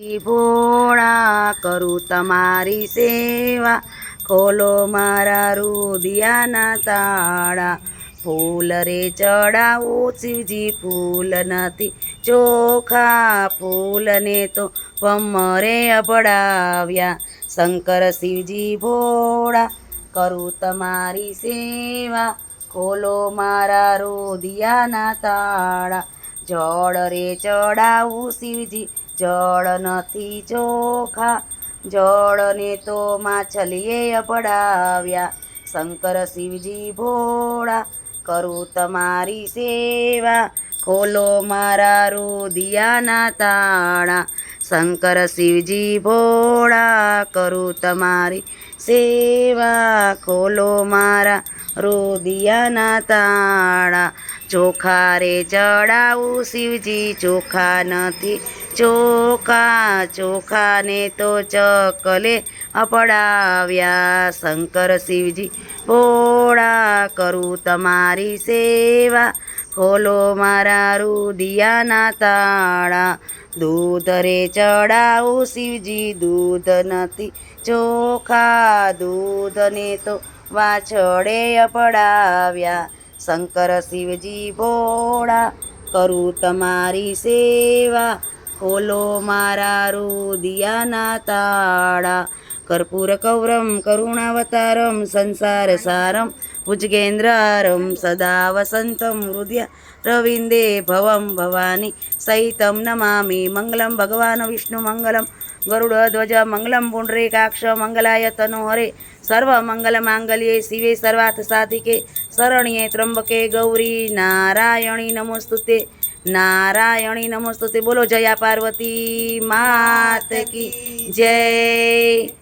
ભોળા કરું તમારી સેવા. ખોલો મારા રુદિયાના તાળા. ફૂલ રે ચડાવું શિવજી, ફૂલ નથી ચોખા. ફૂલને તો ભમરે અભડાવ્યા. શંકર શિવજી ભોળા કરું તમારી સેવા. ખોલો મારા રોદિયાના તાળા. જળ રે ચડાવું શિવજી જળ નથી ચોખા, જળને તો માછલીએ અપડાવ્યા. શંકર શિવજી ભોળા, કરું તમારી સેવા. ખોલો મારા રુદિયાના તાણા. શંકર શિવજી ભોળા, કરું તમારી સેવા. ખોલો મારા રુદિયાના તાણા. ચોખા રે ચડાવું શિવજી, ચોખા નથી ચોખા, ચોખાને તો ચકલે અપડાવ્યા. શંકર શિવજી બોળા કરું તમારી સેવા. ખોલો મારા રુદિયાના તાળા. દૂધ રે ચડાવું શિવજી, દૂધ નથી ચોખા. દૂધને તો વાછડે અપડાવ્યા. શંકર શિવજી, ભોળા કરું તમારી સેવા. ખોલો મારા રુદિયાના તાળા. કર્પૂર કૌરમ, કરુણાવતારમ, સંસાર સારમ, ભુજગેન્દ્રારમ, સદા વસંતમ હૃદય રવિંદે ભવમ ભવાની સહિતમ નમામિ મંગલમ, ભગવાન વિષ્ણુ મંગલમ ગરુડધ્વજ મંગલમ પુંડરીકાક્ષ મંગલાય તનો હરે, સર્વ મંગલ માંગલ્યે શિવે સર્વાર્થ સાધિકે, શરણ્યે ત્રંબકે ગૌરી નારાયણી નમોસ્તુતે નારાયણી નમોસ્તુતે બોલો જયા પાર્વતી માત કી જય.